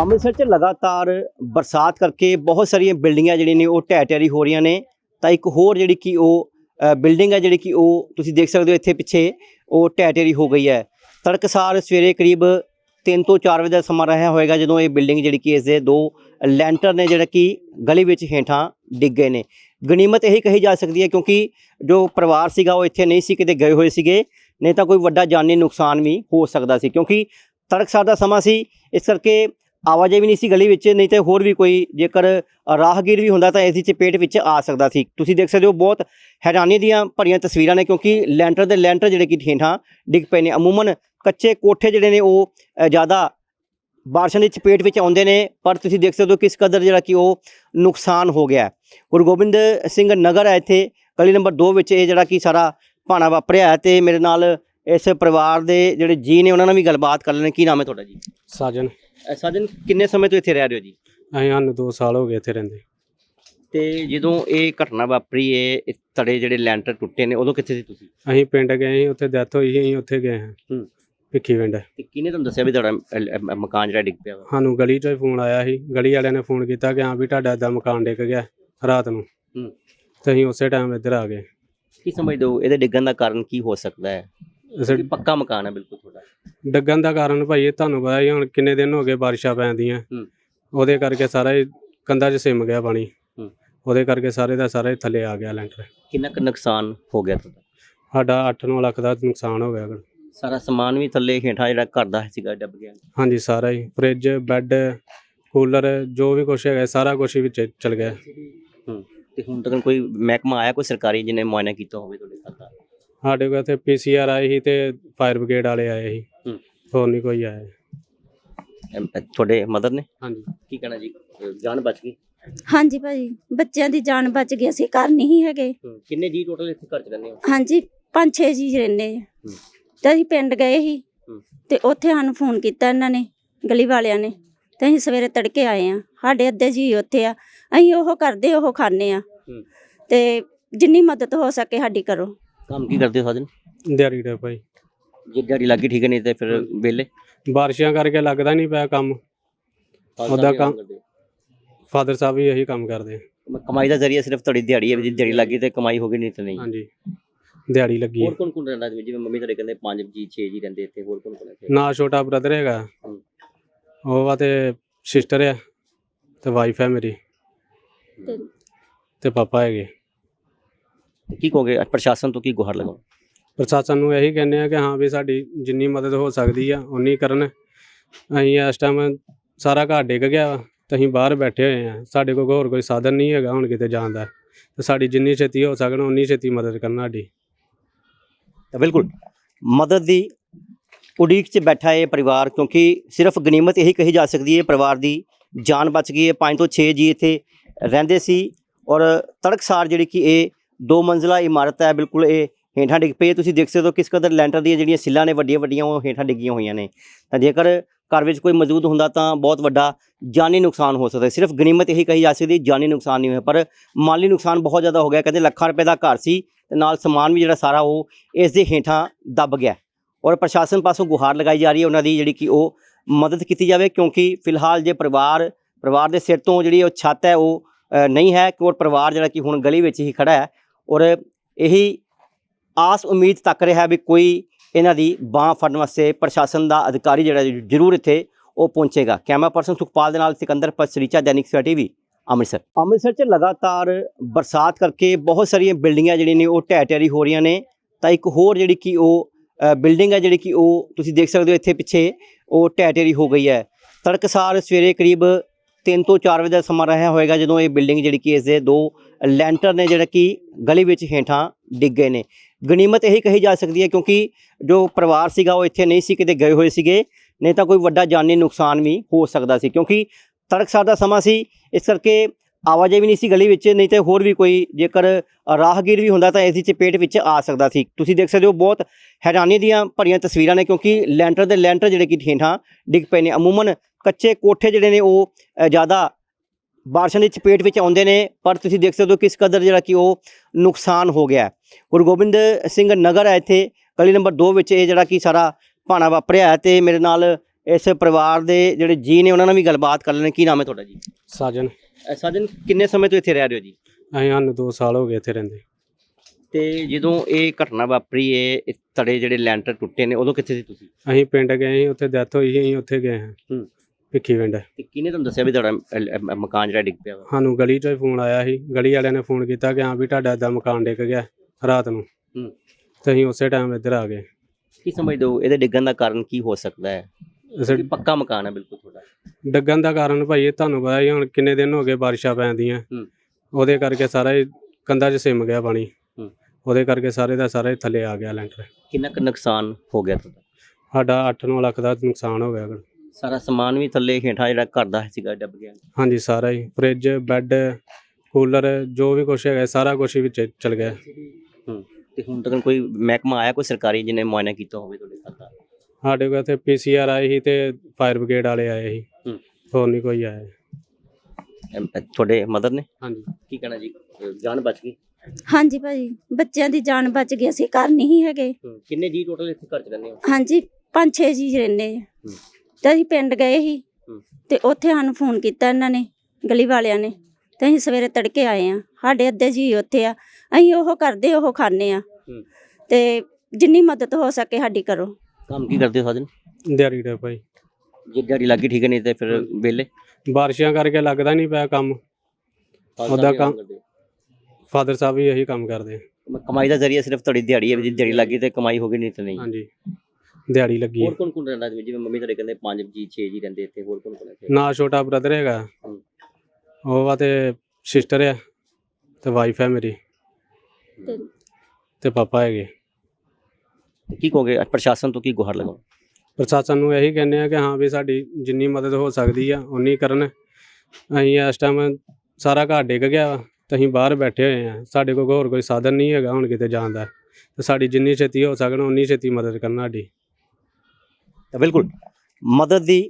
ਅੰਮ੍ਰਿਤਸਰ 'ਚ ਲਗਾਤਾਰ ਬਰਸਾਤ ਕਰਕੇ ਬਹੁਤ ਸਾਰੀਆਂ ਬਿਲਡਿੰਗਾਂ ਜਿਹੜੀਆਂ ਨੇ ਉਹ ਢਹਿ ਢੇਰੀ ਹੋ ਰਹੀਆਂ ਨੇ। ਤਾਂ ਇੱਕ ਹੋਰ ਜਿਹੜੀ ਕਿ ਉਹ ਬਿਲਡਿੰਗ ਹੈ ਜਿਹੜੀ ਕਿ ਉਹ ਤੁਸੀਂ ਦੇਖ ਸਕਦੇ ਹੋ ਇੱਥੇ ਪਿੱਛੇ, ਉਹ ਢਹਿ ਢੇਰੀ ਹੋ ਗਈ ਹੈ। ਤੜਕਸਾਰ ਸਵੇਰੇ ਕਰੀਬ 3 ਤੋਂ 4 ਵਜੇ ਦਾ ਸਮਾਂ ਰਿਹਾ ਹੋਵੇਗਾ ਜਦੋਂ ਇਹ ਬਿਲਡਿੰਗ ਜਿਹੜੀ ਕਿ ਇਸ ਦੇ ਦੋ ਲੈਂਟਰ ਨੇ ਜਿਹੜਾ ਕਿ ਗਲੀ ਵਿੱਚ ਹੇਠਾਂ ਡਿੱਗ ਗਏ ਨੇ। ਗਨੀਮਤ ਇਹੀ ਕਹੀ ਜਾ ਸਕਦੀ ਹੈ ਕਿਉਂਕਿ ਜੋ ਪਰਿਵਾਰ ਸੀਗਾ ਉਹ ਇੱਥੇ ਨਹੀਂ ਸੀ, ਕਿਤੇ ਗਏ ਹੋਏ ਸੀਗੇ। ਨਹੀਂ ਤਾਂ ਕੋਈ ਵੱਡਾ ਜਾਨੀ ਨੁਕਸਾਨ ਵੀ ਹੋ ਸਕਦਾ ਸੀ ਕਿਉਂਕਿ ਤੜਕਸਾਰ ਦਾ ਸਮਾਂ ਸੀ। ਇਸ ਕਰਕੇ ਆਵਾਜਾਈ ਵੀ ਨਹੀਂ ਸੀ ਗਲੀ ਵਿੱਚ, ਨਹੀਂ ਤੇ ਹੋਰ ਵੀ ਕੋਈ, ਜੇਕਰ ਰਾਹਗੀਰ ਵੀ ਹੁੰਦਾ ਤਾਂ ਇਸ ਦੀ ਚਪੇਟ ਵਿੱਚ ਆ ਸਕਦਾ ਸੀ। ਤੁਸੀਂ ਦੇਖ ਸਕਦੇ ਹੋ ਬਹੁਤ ਹੈਰਾਨੀ ਦੀਆਂ ਭਰੀਆਂ ਤਸਵੀਰਾਂ ਨੇ, ਕਿਉਂਕਿ ਲੈਂਟਰ ਦੇ ਲੈਂਟਰ ਜਿਹੜੇ ਕਿ ਹੇਠਾਂ ਡਿੱਗ ਪਏ ਨੇ। ਅਮੂਮਨ ਕੱਚੇ ਕੋਠੇ ਜਿਹੜੇ ਨੇ, ਉਹ ਜ਼ਿਆਦਾ ਬਾਰਿਸ਼ਾਂ ਦੀ ਚਪੇਟ ਵਿੱਚ ਆਉਂਦੇ ਨੇ, ਪਰ ਤੁਸੀਂ ਦੇਖ ਸਕਦੇ ਹੋ ਕਿਸ ਕਦਰ ਜਿਹੜਾ ਕਿ ਉਹ ਨੁਕਸਾਨ ਹੋ ਗਿਆ ਗੁਰੂ ਗੋਬਿੰਦ ਸਿੰਘ ਨਗਰ ਹੈ ਇੱਥੇ, ਗਲੀ ਨੰਬਰ 2 ਵਿੱਚ ਇਹ ਜਿਹੜਾ ਕਿ ਸਾਰਾ ਭਾਣਾ ਵਾਪਰਿਆ ਹੈ ਤੇ ਮੇਰੇ ਨਾਲ ਇਸ ਪਰਿਵਾਰ ਦੇ ਜਿਹੜੇ ਜੀ ਨੇ ਉਹਨਾਂ ਨਾਲ ਵੀ ਗੱਲਬਾਤ ਕਰ ਲੈਣੇ ਕੀ ਨਾਮ ਹੈ ਤੁਹਾਡਾ ਜੀ? ਸਾਜਨ। ਸਾਜਨ ਕਿੰਨੇ ਸਮੇਂ ਤੋਂ ਇੱਥੇ ਰਹਿ ਰਹੇ ਹੋ ਜੀ? ਅਸੀਂ ਸਾਨੂੰ 2 ਸਾਲ ਹੋ ਗਏ ਇੱਥੇ ਰਹਿੰਦੇ। ਤੇ ਜਦੋਂ ਇਹ ਘਟਨਾ ਵਾਪਰੀ ਇਹ ਤੜੇ ਜਿਹੜੇ ਲੈਂਟਰ ਟੁੱਟੇ ਨੇ ਉਦੋਂ ਕਿੱਥੇ ਸੀ ਤੁਸੀਂ? ਅਸੀਂ ਪਿੰਡ ਗਏ ਸੀ ਉੱਥੇ ਡੈਥ ਹੋਈ ਸੀ ਅਸੀਂ ਉੱਥੇ ਗਏ ਹਾਂ। ਹੂੰ। ਭਿੱਖੀ ਪਿੰਡ। ਤੇ ਕਿਹਨੇ ਤੁਹਾਨੂੰ ਦੱਸਿਆ ਵੀ ਤੁਹਾਡਾ ਅ, ਅ, ਮਕਾਨ ਜਿਹੜਾ ਡਿੱਗ ਪਿਆ ਵਾ? ਸਾਨੂੰ ਗਲੀ ਹੀ ਫੋਨ ਆਇਆ ਸੀ। ਗਲੀ ਵਾਲਿਆਂ ਨੇ ਫੋਨ ਕੀਤਾ ਕਿ ਹਾਂ ਵੀ ਤੁਹਾਡਾ ਏਦਾਂ ਮਕਾਨ ਡਿੱਗ ਗਿਆ ਰਾਤ ਨੂੰ। ਹੂੰ। ਤੇ ਅਸੀਂ ਉਸੇ ਟਾਈਮ ਇੱਧਰ ਆ ਗਏ। ਕੀ ਸਮਝਦੇ ਹੋ? ਇਹਦੇ ਡਿੱਗਣ ਦਾ ਕਾਰਨ ਕੀ ਹੋ ਸਕਦਾ ਹੈ? ਅਸੀਂ ਪੱਕਾ ਮਕਾਨ ਹੈ ਬਿਲਕੁਲ ਤੁਹਾਡਾ। ਡੱਗਣ ਦਾ ਕਾਰਨ ਭਾਈ ਇਹ ਤੁਹਾਨੂੰ ਪਤਾ ਹੀ ਹੁਣ ਕਿੰਨੇ ਦਿਨ ਹੋ ਗਏ ਬਾਰਿਸ਼ਾਂ ਪੈਂਦੀਆਂ। ਹੂੰ। ਉਹਦੇ ਕਰਕੇ ਸਾਰਾ ਹੀ ਕੰਧਾਂ 'ਚ ਸਿਮ ਗਿਆ ਪਾਣੀ। ਹੂੰ। ਉਹਦੇ ਕਰਕੇ ਸਾਰੇ ਦਾ ਸਾਰਾ ਹੀ ਥੱਲੇ ਆ ਗਿਆ ਲੈਂਟਰ। ਕਿੰਨਾ ਕੁ ਨੁਕਸਾਨ ਹੋ ਗਿਆ ਤੁਹਾਡਾ? ਸਾਡਾ 8-9 ਲੱਖ ਦਾ ਨੁਕਸਾਨ ਹੋ ਗਿਆ ਸਾਰਾ ਸਮਾਨ ਵੀ ਥੱਲੇ ਹੇਠਾਂ ਜਿਹੜਾ ਘਰ ਦਾ ਸੀਗਾ ਡੱਬ ਗਿਆ। ਹਾਂਜੀ ਸਾਰਾ ਹੀ। ਫ੍ਰਿਜ ਬੈੱਡ ਕੂਲਰ ਜੋ ਵੀ ਕੁਛ ਹੈਗਾ ਸਾਰਾ ਕੁਛ ਹੀ ਵਿੱਚ ਚਲ ਗਿਆ। ਹੂੰ। ਤੇ ਹੁਣ ਤੱਕ ਕੋਈ ਮਹਿਕਮਾ ਆਇਆ ਕੋਈ ਸਰਕਾਰੀ ਜਿਹਨੇ ਮੁਆਇਨਾ ਕੀਤਾ ਹੋਵੇ ਤੁਹਾਡੇ ਘਰ ਦਾ? ਸਾਡੇ ਕੋਲ ਇੱਥੇ ਪੀਸੀਆਰ ਆਏ ਸੀ ਤੇ ਫਾਇਰ ਬ੍ਰਿਗੇਡ ਵਾਲੇ ਆਏ ਸੀ। ਹੂੰ। ਹੋਰ ਨਹੀਂ ਕੋਈ ਆਇਆ। ਅਮ, ਅ, ਤੁਹਾਡੇ ਮਦਰ ਨੇ? ਹਾਂਜੀ। ਕੀ ਕਹਿਣਾ ਜੀ? ਅ, ਜਾਨ ਬਚ ਗਈ? ਹਾਂਜੀ ਭਾਜੀ ਬੱਚਿਆਂ ਦੀ ਜਾਨ ਬਚ ਗਈ ਅਸੀਂ ਘਰ ਨਹੀਂ ਹੈਗੇ। ਹੂੰ। ਕਿੰਨੇ ਜੀ ਟੋਟਲ ਇੱਥੇ ਘਰ ਚ ਰਹਿੰਦੇ ਹੋ? ਹਾਂਜੀ ਪੰਜ ਛੇ ਜੀ ਰਹਿੰਦੇ ਆ। ਹੂੰ। ਤੇ ਅਸੀਂ ਪਿੰਡ ਗਏ ਸੀ। ਹੂੰ। ਤੇ ਉੱਥੇ ਸਾਨੂੰ ਫੋਨ ਕੀਤਾ ਇਹਨਾਂ ਨੇ ਗਲੀ ਵਾਲਿਆਂ ਨੇ। ਤੇ ਅਸੀਂ ਸਵੇਰੇ ਤੜਕੇ ਆਏ ਆ। ਸਾਡੇ ਅੱਧੇ ਜੀ ਉੱਥੇ ਆ। ਅਸੀਂ ਉਹ ਕਰਦੇ ਉਹ ਖਾਣੇ ਆ। ਹੂੰ। ਤੇ ਜਿੰਨੀ ਮਦਦ ਹੋ ਸਕੇ ਸਾਡੀ ਕਰੋ। ਕੰਮ ਕੀ ਕਰਦੇ ਹੋ ਸਾਜਨ? ਦਿਹਾੜੀ ਦਾ ਭਾਈ। ਜੇ ਦਿਹਾੜੀ ਲੱਗੀ ਠੀਕ ਹੈ ਨਹੀਂ ਤੇ ਫਿਰ। ਵਿਹਲੇ? ਬਾਰਿਸ਼ਾਂ ਕਰਕੇ ਲੱਗਦਾ ਨਹੀਂ ਪਿਆ ਕੰਮ। ਉਹਦਾ ਕੰਮ- ਹੋ। ਫਾਦਰ ਸਾਹਿਬ ਵੀ ਇਹੀ ਕੰਮ ਕਰਦੇ ਆ। ਕਮਾਈ ਦਾ ਜ਼ਰੀਆ ਸਿਰਫ ਤੁਹਾਡੀ ਦਿਹਾੜੀ ਹੈ ਜੇ ਦਿਹਾੜੀ ਲੱਗੀ ਤੇ ਕਮਾਈ ਹੋ ਗਈ ਨਹੀਂ ਤੇ ਨਹੀਂ। ਹਾਂਜੀ। ਦਿਹਾੜੀ ਲੱਗੀ ਹੈ। ਹੋਰ ਕੌਣ ਕੌਣ ਰਹਿੰਦਾ ਜਿਵੇਂ ਮੰਮੀ ਤੁਹਾਡੇ ਕਹਿੰਦੇ 5 ਜੀ 6 ਜੀ ਰਹਿੰਦੇ ਇੱਥੇ ਹੋਰ ਕੌਣ ਕੌਣ ਹੈ ਇੱਥੇ? ਨਾ ਛੋਟਾ ਬ੍ਰਦਰ ਹੈਗਾ। ਹੂੰ। ਉਹ ਵਾ ਤੇ ਸਿਸਟਰ ਆ ਤੇ ਵਾਈਫ ਹੈ ਮੇਰੀ। ਤੇ ਪਾਪਾ ਹੈਗੇ। ਕੀ ਕਹੋਗੇ ਪ੍ਰਸ਼ਾਸਨ ਤੋਂ ਕੀ ਗੁਹਾਰ ਲਗਾਓ? ਪ੍ਰਸ਼ਾਸਨ ਨੂੰ ਇਹੀ ਕਹਿੰਦੇ ਆ ਕਿ ਹਾਂ ਵੀ ਸਾਡੀ ਜਿੰਨੀ ਮਦਦ ਹੋ ਸਕਦੀ ਆ ਉਨੀ ਕਰਨ। ਅਸੀਂ ਇਸ ਟਾਈਮ ਸਾਰਾ ਘਰ ਡਿੱਗ ਗਿਆ ਤੇ ਅਸੀਂ ਬਾਹਰ ਬੈਠੇ ਹੋਏ ਆ। ਸਾਡੇ ਕੋਲ ਹੋਰ ਕੋਈ ਸਾਧਨ ਨਹੀਂ ਹੈਗਾ ਹੁਣ ਕਿਤੇ ਜਾਣ ਦਾ। ਤੇ ਸਾਡੀ ਜਿੰਨੀ ਛੇਤੀ ਹੋ ਸਕਣ ਉਨੀ ਛੇਤੀ ਮਦਦ ਕਰਨ ਸਾਡੀ। ਤਾਂ ਬਿਲਕੁਲ। ਮਦਦ ਦੀ ਉਡੀਕ 'ਚ ਬੈਠਾ ਇਹ ਪਰਿਵਾਰ ਕਿਉਂਕਿ ਸਿਰਫ ਗਨੀਮਤ ਇਹੀ ਕਹੀ ਜਾ ਸਕਦੀ ਹੈ ਪਰਿਵਾਰ ਦੀ ਜਾਨ ਬਚ ਗਈ ਹੈ। 5 ਤੋਂ 6 ਜੀ ਇੱਥੇ ਰਹਿੰਦੇ ਸੀ ਔਰ ਤੜਕਸਾਰ ਜਿਹੜੀ ਕਿ ਇਹ ਦੋ ਮੰਜ਼ਲਾ ਇਮਾਰਤ ਹੈ, ਬਿਲਕੁਲ ਇਹ ਹੇਠਾਂ ਡਿੱਗ ਪਈ ਤੁਸੀਂ ਦੇਖ ਸਕਦੇ ਹੋ ਕਿਸ ਕਦਰ ਲੈਂਟਰ ਦੀਆਂ ਜਿਹੜੀਆਂ ਸਿੱਲਾਂ ਨੇ, ਵੱਡੀਆਂ ਵੱਡੀਆਂ ਉਹ ਹੇਠਾਂ ਡਿੱਗੀਆਂ ਹੋਈਆਂ ਨੇ। ਤਾਂ ਜੇਕਰ ਘਰ ਵਿੱਚ ਕੋਈ ਮੌਜੂਦ ਹੁੰਦਾ ਤਾਂ ਬਹੁਤ ਵੱਡਾ ਜਾਨੀ ਨੁਕਸਾਨ ਹੋ ਸਕਦਾ ਸਿਰਫ ਗਨੀਮਤ ਇਹੀ ਕਹੀ ਜਾ ਸਕਦੀ ਜਾਨੀ ਨੁਕਸਾਨ ਨਹੀਂ ਹੋਇਆ। ਪਰ ਮਾਲੀ ਨੁਕਸਾਨ ਬਹੁਤ ਜ਼ਿਆਦਾ ਹੋ ਗਿਆ। ਕਹਿੰਦੇ ਲੱਖਾਂ ਰੁਪਏ ਦਾ ਘਰ ਸੀ ਤੇ ਨਾਲ ਸਮਾਨ ਵੀ ਜਿਹੜਾ ਸਾਰਾ ਉਹ ਇਸ ਦੇ ਹੇਠਾਂ ਦੱਬ ਗਿਆ ਔਰ ਪ੍ਰਸ਼ਾਸਨ ਪਾਸੋਂ ਗੁਹਾਰ ਲਗਾਈ ਜਾ ਰਹੀ ਹੈ ਉਹਨਾਂ ਦੀ ਜਿਹੜੀ ਕਿ ਉਹ ਮਦਦ ਕੀਤੀ ਜਾਵੇ, ਕਿਉਂਕਿ ਫਿਲਹਾਲ ਜੇ ਪਰਿਵਾਰ ਪਰਿਵਾਰ ਦੇ ਸਿਰ ਤੋਂ ਜਿਹੜੀ ਉਹ ਛੱਤ ਹੈ ਉਹ ਨਹੀਂ ਹੈ ਕਿ ਔਰ ਪਰਿਵਾਰ ਜਿਹੜਾ ਕਿ ਹੁਣ ਗਲੀ ਵਿੱਚ ਹੀ ਖੜਾ ਹੈ ਔਰ ਇਹੀ ਆਸ ਉਮੀਦ ਤੱਕ ਰਿਹਾ ਵੀ ਕੋਈ ਇਹਨਾਂ ਦੀ ਬਾਹ ਫੜਨ ਵਾਸਤੇ ਪ੍ਰਸ਼ਾਸਨ ਦਾ ਅਧਿਕਾਰੀ ਜਿਹੜਾ ਜ਼ਰੂਰ ਇੱਥੇ ਉਹ ਪਹੁੰਚੇਗਾ। ਕੈਮਰਾ ਪਰਸਨ ਸੁਖਪਾਲ ਦੇ ਨਾਲ ਸਿਕੰਦਰ ਪਸਰੀਚਾ ਦੈਨਿਕ ਸਵੇਰਾ ਟੀਵੀ, ਅੰਮ੍ਰਿਤਸਰ। ਅੰਮ੍ਰਿਤਸਰ 'ਚ ਲਗਾਤਾਰ ਬਰਸਾਤ ਕਰਕੇ ਬਹੁਤ ਸਾਰੀਆਂ ਬਿਲਡਿੰਗਾਂ ਜਿਹੜੀਆਂ ਨੇ ਉਹ ਢਹਿ ਢੇਰੀ ਹੋ ਰਹੀਆਂ ਨੇ। ਤਾਂ ਇੱਕ ਹੋਰ ਜਿਹੜੀ ਕਿ ਉਹ ਬਿਲਡਿੰਗ ਹੈ ਜਿਹੜੀ ਕਿ ਉਹ ਤੁਸੀਂ ਦੇਖ ਸਕਦੇ ਹੋ ਇੱਥੇ ਪਿੱਛੇ, ਉਹ ਢਹਿ ਢੇਰੀ ਹੋ ਗਈ ਹੈ। ਤੜਕਸਾਰ ਸਵੇਰੇ ਕਰੀਬ 3 ਤੋਂ 4 ਵਜੇ ਦਾ ਸਮਾਂ ਰਿਹਾ ਹੋਵੇਗਾ ਜਦੋਂ ਇਹ ਬਿਲਡਿੰਗ ਜਿਹੜੀ ਕਿ ਇਸ ਦੇ ਦੋ ਲੈਂਟਰ ਨੇ ਜਿਹੜਾ ਕਿ ਗਲੀ ਵਿੱਚ ਹੇਠਾਂ ਡਿੱਗ ਗਏ ਨੇ। ਗਨੀਮਤ ਇਹੀ ਕਹੀ ਜਾ ਸਕਦੀ ਹੈ ਕਿਉਂਕਿ ਜੋ ਪਰਿਵਾਰ ਸੀਗਾ ਉਹ ਇੱਥੇ ਨਹੀਂ ਸੀ, ਕਿਤੇ ਗਏ ਹੋਏ ਸੀਗੇ, ਨਹੀਂ ਤਾਂ ਕੋਈ ਵੱਡਾ ਜਾਨੀ ਨੁਕਸਾਨ ਵੀ ਹੋ ਸਕਦਾ ਸੀ ਕਿਉਂਕਿ ਤੜਕਸਾਰ ਦਾ ਸਮਾਂ ਸੀ। ਇਸ ਕਰਕੇ ਆਵਾਜਾਈ ਵੀ ਨਹੀਂ ਸੀ ਗਲੀ ਵਿੱਚ, ਨਹੀਂ ਤੇ ਹੋਰ ਵੀ ਕੋਈ, ਜੇਕਰ ਰਾਹਗੀਰ ਵੀ ਹੁੰਦਾ ਤਾਂ ਇਸ ਦੀ ਚਪੇਟ ਵਿੱਚ ਆ ਸਕਦਾ ਸੀ। ਤੁਸੀਂ ਦੇਖ ਸਕਦੇ ਹੋ ਬਹੁਤ ਹੈਰਾਨੀ ਦੀਆਂ ਭਰੀਆਂ ਤਸਵੀਰਾਂ ਨੇ, ਕਿਉਂਕਿ ਲੈਂਟਰ ਦੇ ਲੈਂਟਰ ਜਿਹੜੇ ਕਿ ਹੇਠਾਂ ਡਿੱਗ ਪਏ ਨੇ। ਅਮੂਮਨ ਕੱਚੇ ਕੋਠੇ ਜਿਹੜੇ ਨੇ, ਉਹ ਜ਼ਿਆਦਾ ਬਾਰਿਸ਼ਾਂ ਦੀ ਚਪੇਟ ਵਿੱਚ ਆਉਂਦੇ ਨੇ, ਪਰ ਤੁਸੀਂ ਦੇਖ ਸਕਦੇ ਹੋ ਕਿਸ ਕਦਰ ਜਿਹੜਾ ਕਿ ਉਹ ਨੁਕਸਾਨ ਹੋ ਗਿਆ ਗੁਰੂ ਗੋਬਿੰਦ ਸਿੰਘ ਨਗਰ ਹੈ ਇੱਥੇ, ਗਲੀ ਨੰਬਰ 2 ਵਿੱਚ ਇਹ ਜਿਹੜਾ ਕਿ ਸਾਰਾ ਭਾਣਾ ਵਾਪਰਿਆ ਹੈ ਤੇ ਮੇਰੇ ਨਾਲ ਇਸ ਪਰਿਵਾਰ ਦੇ ਜਿਹੜੇ ਜੀ ਨੇ, ਉਹਨਾਂ ਨਾਲ ਵੀ ਗੱਲਬਾਤ ਕਰ ਲੈਣ ਕੀ ਨਾਮ ਹੈ ਤੁਹਾਡਾ ਜੀ? ਸਾਜਨ। ਅ, ਸਾਜਨ ਕਿੰਨੇ ਸਮੇਂ ਤੋਂ ਇੱਥੇ ਰਹਿ ਰਹੇ ਹੋ ਜੀ? ਅਸੀਂ ਸਾਨੂੰ 2 ਸਾਲ ਹੋ ਗਏ ਇੱਥੇ ਰਹਿੰਦੇ। ਤੇ ਜਦੋਂ ਇਹ ਘਟਨਾ ਵਾਪਰੀ ਇਹ ਇਹ ਤੜੇ ਜਿਹੜੇ ਲੈਂਟਰ ਟੁੱਟੇ ਨੇ ਉਦੋਂ ਕਿੱਥੇ ਸੀ ਤੁਸੀਂ? ਅਸੀਂ ਪਿੰਡ ਗਏ ਸੀ ਉੱਥੇ ਡੈਥ ਹੋਈ ਸੀ ਅਸੀਂ ਉੱਥੇ ਗਏ ਹਾਂ। ਹੂੰ। ਭਿੱਖੀ ਪਿੰਡ। ਤੇ ਕਿਹਨੇ ਤੁਹਾਨੂੰ ਦੱਸਿਆ ਵੀ ਤੁਹਾਡਾ ਅ, ਅ, ਮਕਾਨ ਜਿਹੜਾ ਡਿੱਗ ਪਿਆ ਵਾ? ਸਾਨੂੰ ਗਲੀ ਹੀ ਫੋਨ ਆਇਆ ਸੀ। ਗਲੀ ਵਾਲਿਆਂ ਨੇ ਫੋਨ ਕੀਤਾ ਕਿ ਹਾਂ ਵੀ ਤੁਹਾਡਾ ਏਦਾਂ ਮਕਾਨ ਡਿੱਗ ਗਿਆ ਰਾਤ ਨੂੰ। ਹੂੰ। ਤੇ ਅਸੀਂ ਉਸੇ ਟਾਈਮ ਇੱਧਰ ਆ ਗਏ। ਕੀ ਸਮਝਦੇ ਹੋ ਇਹਦੇ ਡਿੱਗਣ ਦਾ ਕਾਰਨ ਕੀ ਹੋ ਸਕਦਾ ਹੈ? ਕਿਉਂਕਿ ਪੱਕਾ ਮਕਾਨ ਹੈ ਬਿਲਕੁਲ ਤੁਹਾਡਾ। ਡੱਗਣ ਦਾ ਕਾਰਨ ਭਾਈ ਇਹ ਤੁਹਾਨੂੰ ਪਤਾ ਹੀ ਹੁਣ ਕਿੰਨੇ ਦਿਨ ਹੋ ਗਏ ਬਾਰਿਸ਼ਾਂ ਪੈਂਦੀਆਂ ਹੂੰ। ਉਹਦੇ ਕਰਕੇ ਸਾਰਾ ਹੀ ਕੰਧਾਂ 'ਚ ਸਿਮ ਗਿਆ ਪਾਣੀ। ਹੂੰ। ਉਹਦੇ ਕਰਕੇ ਸਾਰੇ ਦਾ ਸਾਰਾ ਹੀ ਥੱਲੇ ਆ ਗਿਆ ਲੈਂਟਰ। ਕਿੰਨਾ ਕੁ ਨੁਕਸਾਨ ਹੋ ਗਿਆ ਤੁਹਾਡਾ? ਸਾਡਾ 8-9 ਲੱਖ ਦਾ ਨੁਕਸਾਨ ਹੋ ਗਿਆ। ਸਾਰਾ ਸਮਾਨ ਵੀ ਥੱਲੇ ਹੇਠਾਂ ਜਿਹੜਾ ਘਰ ਦਾ ਸੀਗਾ ਡੱਬ ਗਿਆ। ਹਾਂਜੀ ਸਾਰਾ ਹੀ। ਫ੍ਰਿਜ ਬੈੱਡ ਕੂਲਰ ਜੋ ਵੀ ਕੁਛ ਹੈਗਾ ਸਾਰਾ ਕੁਛ ਹੀ ਵਿੱਚ ਚਲ ਗਿਆ। ਹੂੰ। ਤੇ ਹੁਣ ਤੱਕ ਕੋਈ ਮਹਿਕਮਾ ਆਇਆ ਕੋਈ ਸਰਕਾਰੀ ਜਿਹਨੇ ਮੁਆਇਨਾ ਕੀਤਾ ਹੋਵੇ ਤੁਹਾਡੇ ਘਰ ਦਾ? ਸਾਡੇ ਕੋਲ ਇੱਥੇ ਪੀਸੀਆਰ ਆਏ ਸੀ ਤੇ ਫਾਇਰ ਬ੍ਰਿਗੇਡ ਵਾਲੇ ਆਏ ਸੀ। ਹੋਰ ਨਹੀਂ ਕੋਈ ਆਇਆ। ਅਮ, ਅ, ਤੁਹਾਡੇ ਮਦਰ ਨੇ? ਹਾਂਜੀ। ਕੀ ਕਹਿਣਾ ਜੀ? ਅ, ਜਾਨ ਬਚ ਗਈ? ਹਾਂਜੀ ਭਾਜੀ ਬੱਚਿਆਂ ਦੀ ਜਾਨ ਬਚ ਗਈ ਅਸੀਂ ਘਰ ਨਹੀਂ ਹੈਗੇ। ਕਿੰਨੇ ਜੀ ਟੋਟਲ ਇੱਥੇ ਘਰ ਚ ਰਹਿੰਦੇ ਹੋ? ਹਾਂਜੀ ਪੰਜ ਛੇ ਜੀ ਰਹਿੰਦੇ ਆ। ਤੇ ਅਸੀਂ ਪਿੰਡ ਗਏ ਸੀ। ਹੂੰ। ਤੇ ਉੱਥੇ ਸਾਨੂੰ ਫੋਨ ਕੀਤਾ ਇਹਨਾਂ ਨੇ ਗਲੀ ਵਾਲਿਆਂ ਨੇ। ਤੇ ਅਸੀਂ ਸਵੇਰੇ ਤੜਕੇ ਆਏ ਆ ਸਾਡੇ ਅੱਧੇ ਜੀ ਉੱਥੇ ਆ। ਅਸੀਂ ਉਹ ਕਰਦੇ ਉਹ ਖਾਣੇ ਆ। ਹੂੰ। ਤੇ ਜਿੰਨੀ ਮਦਦ ਹੋ ਸਕੇ ਸਾਡੀ ਕਰੋ। ਕੰਮ ਕੀ ਕਰਦੇ ਹੋ ਸਾਜਨ? ਦਿਹਾੜੀ ਦਾ ਭਾਈ। ਜੇ ਦਿਹਾੜੀ ਲੱਗੀ ਠੀਕ ਹੈ ਨਹੀਂ ਤੇ ਫਿਰ। ਵਿਹਲੇ। ਬਾਰਿਸ਼ਾਂ ਕਰਕੇ ਲੱਗਦਾ ਨਹੀਂ ਪਿਆ ਕੰਮ। ਉਹਦਾ ਕੰਮ- ਹੋ। ਫਾਦਰ ਸਾਹਿਬ ਵੀ ਇਹੀ ਕੰਮ ਕਰਦੇ ਆ। ਮ- ਕਮਾਈ ਦਾ ਜ਼ਰੀਆ ਸਿਰਫ ਤੁਹਾਡੀ ਦਿਹਾੜੀ ਹੈ ਜੇ ਦਿਹਾੜੀ ਲੱਗੀ ਤੇ ਕਮਾਈ ਹੋ ਗਈ ਨਹੀਂ ਤੇ ਨਹੀਂ। ਹਾਂਜੀ। ਦਿਹਾੜੀ ਲੱਗੀ ਹੈ। ਹੋਰ ਕੌਣ ਕੌਣ ਰਹਿੰਦਾ ਜਿਵੇਂ ਮੰਮੀ ਤੁਹਾਡੇ ਕਹਿੰਦੇ 5 ਜੀ 6 ਜੀ ਰਹਿੰਦੇ ਇੱਥੇ ਹੋਰ ਕੌਣ ਕੌਣ ਹੈ ਇੱਥੇ? ਨਾ ਛੋਟਾ ਬ੍ਰਦਰ ਹੈਗਾ। ਹੂੰ। ਉਹ ਵਾ ਤੇ ਸਿਸਟਰ ਆ ਤੇ ਵਾਈਫ ਹੈ ਮੇਰੀ। ਤੇ ਤੇ ਪਾਪਾ ਹੈਗੇ। ਤੇ ਕੀ ਕਹੋਗੇ? ਪ੍ਰਸ਼ਾਸਨ ਤੋਂ ਕੀ ਗੁਹਾਰ ਲਗਾਓ ਪ੍ਰਸ਼ਾਸਨ ਨੂੰ ਇਹੀ ਕਹਿੰਦੇ ਆ ਕਿ ਹਾਂ ਵੀ ਸਾਡੀ ਜਿੰਨੀ ਮਦਦ ਹੋ ਸਕਦੀ ਆ ਉਨੀ ਕਰਨ। ਅਸੀਂ ਇਸ ਟਾਈਮ ਸਾਰਾ ਘਰ ਡਿੱਗ ਗਿਆ ਵਾ ਤੇ ਅਸੀਂ ਬਾਹਰ ਬੈਠੇ ਹੋਏ ਆ। ਸਾਡੇ ਕੋਲ ਹੋਰ ਕੋਈ ਸਾਧਨ ਨਹੀਂ ਹੈਗਾ ਹੁਣ ਕਿਤੇ ਜਾਣ ਦਾ। ਤੇ ਸਾਡੀ ਜਿੰਨੀ ਛੇਤੀ ਹੋ ਸਕਣ ਉਨੀ ਛੇਤੀ ਮਦਦ ਕਰਨ ਸਾਡੀ। ਤਾਂ ਬਿਲਕੁਲ। ਮਦਦ ਦੀ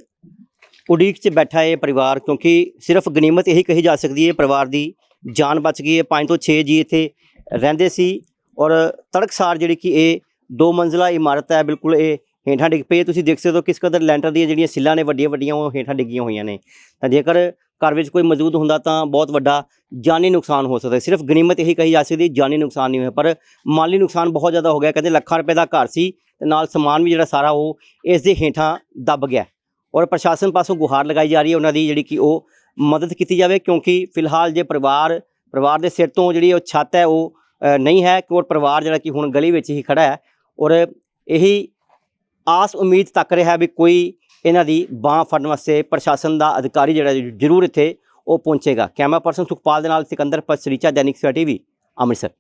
ਉਡੀਕ 'ਚ ਬੈਠਾ ਇਹ ਪਰਿਵਾਰ, ਕਿਉਂਕਿ ਸਿਰਫ ਗਨੀਮਤ ਇਹੀ ਕਹੀ ਜਾ ਸਕਦੀ ਹੈ ਪਰਿਵਾਰ ਦੀ ਜਾਨ ਬਚ ਗਈ ਹੈ। 5 ਤੋਂ 6 ਜੀ ਇੱਥੇ ਰਹਿੰਦੇ ਸੀ ਔਰ ਤੜਕਸਾਰ ਜਿਹੜੀ ਕਿ ਇਹ ਦੋ ਮੰਜ਼ਲਾ ਇਮਾਰਤ ਹੈ, ਬਿਲਕੁਲ ਇਹ ਹੇਠਾਂ ਡਿੱਗ ਪਏ। ਤੁਸੀਂ ਦੇਖ ਸਕਦੇ ਹੋ ਕਿਸ ਕਦਰ ਲੈਂਟਰ ਦੀਆਂ ਜਿਹੜੀਆਂ ਸਿੱਲਾਂ ਨੇ, ਵੱਡੀਆਂ ਵੱਡੀਆਂ, ਉਹ ਹੇਠਾਂ ਡਿੱਗੀਆਂ ਹੋਈਆਂ ਨੇ। ਤਾਂ ਜੇਕਰ ਘਰ ਵਿੱਚ ਕੋਈ ਮੌਜੂਦ ਹੁੰਦਾ ਤਾਂ ਬਹੁਤ ਵੱਡਾ ਜਾਨੀ ਨੁਕਸਾਨ ਹੋ ਸਕਦਾ ਸਿਰਫ ਗਨੀਮਤ ਇਹੀ ਕਹੀ ਜਾ ਸਕਦੀ ਜਾਨੀ ਨੁਕਸਾਨ ਨਹੀਂ ਹੋਇਆ। ਪਰ ਮਾਲੀ ਨੁਕਸਾਨ ਬਹੁਤ ਜ਼ਿਆਦਾ ਹੋ ਗਿਆ। ਕਹਿੰਦੇ ਲੱਖਾਂ ਰੁਪਏ ਦਾ ਘਰ ਸੀ ਤੇ ਨਾਲ ਸਮਾਨ ਵੀ ਜਿਹੜਾ ਸਾਰਾ ਉਹ ਇਸ ਦੇ ਹੇਠਾਂ ਦੱਬ ਗਿਆ। ਔਰ ਪ੍ਰਸ਼ਾਸਨ ਪਾਸੋਂ ਗੁਹਾਰ ਲਗਾਈ ਜਾ ਰਹੀ ਹੈ ਉਹਨਾਂ ਦੀ ਜਿਹੜੀ ਕਿ ਉਹ ਮਦਦ ਕੀਤੀ ਜਾਵੇ, ਕਿਉਂਕਿ ਫਿਲਹਾਲ ਜੇ ਪਰਿਵਾਰ ਪਰਿਵਾਰ ਦੇ ਸਿਰ ਤੋਂ ਜਿਹੜੀ ਉਹ ਛੱਤ ਹੈ ਉਹ ਨਹੀਂ ਹੈ। ਕਿ ਔਰ ਪਰਿਵਾਰ ਜਿਹੜਾ ਕਿ ਹੁਣ ਗਲੀ ਵਿੱਚ ਹੀ ਖੜਾ ਹੈ। ਔਰ ਇਹੀ ਆਸ ਉਮੀਦ ਤੱਕ ਰਿਹਾ ਵੀ ਕੋਈ ਇਹਨਾਂ ਦੀ ਬਾਹ ਫੜਨ ਵਾਸਤੇ ਪ੍ਰਸ਼ਾਸਨ ਦਾ ਅਧਿਕਾਰੀ ਜਿਹੜਾ ਜ਼ਰੂਰ ਇੱਥੇ ਉਹ ਪਹੁੰਚੇਗਾ। ਕੈਮਰਾ ਪਰਸਨ ਸੁਖਪਾਲ ਦੇ ਨਾਲ ਸਿਕੰਦਰ ਪਸਰੀਚਾ ਦੈਨਿਕ ਸਵੇਰਾ ਵੀ ਅੰਮ੍ਰਿਤਸਰ।